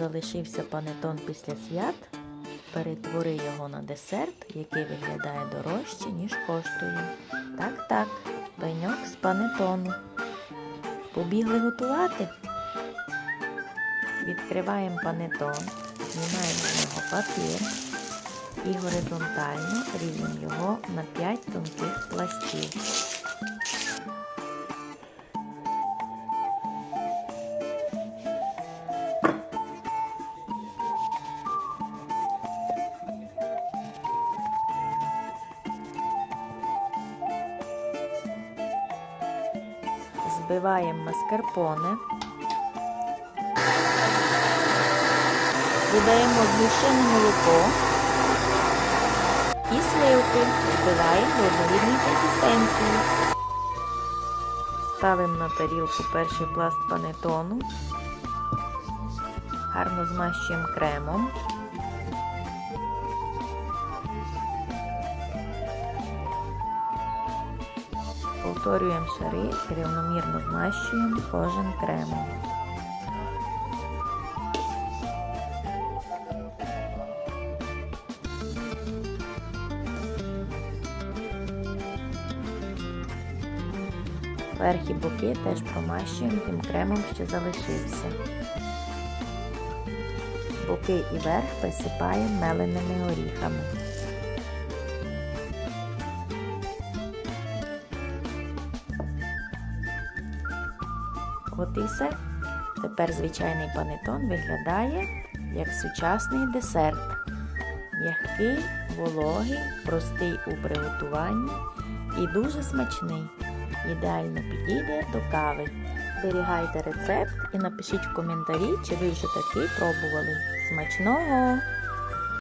залишився панетон після свят, перетвори його на десерт, який виглядає дорожче, ніж коштує. Так, так, пеньок з панетону. Побігли готувати. Відкриваємо панетон, знімаємо з нього папір і горизонтально ріжемо його на 5 тонких пластів. Збиваємо маскарпоне. Додаємо згущене молоко і сливки. Збиваємо до однорідної консистенції. Ставимо на тарілку перший пласт панетону. Гарно змащуємо кремом. Повторюємо шари і рівномірно змащуємо кожен кремом. Верх і боки теж промащуємо тим кремом, що залишився. Боки і верх присипаємо меленими оріхами. От. Тепер звичайний панетон виглядає як сучасний десерт. М'який, вологий, простий у приготуванні і дуже смачний. Ідеально підійде до кави. Зберігайте рецепт і напишіть в коментарі, чи ви вже такий пробували. Смачного!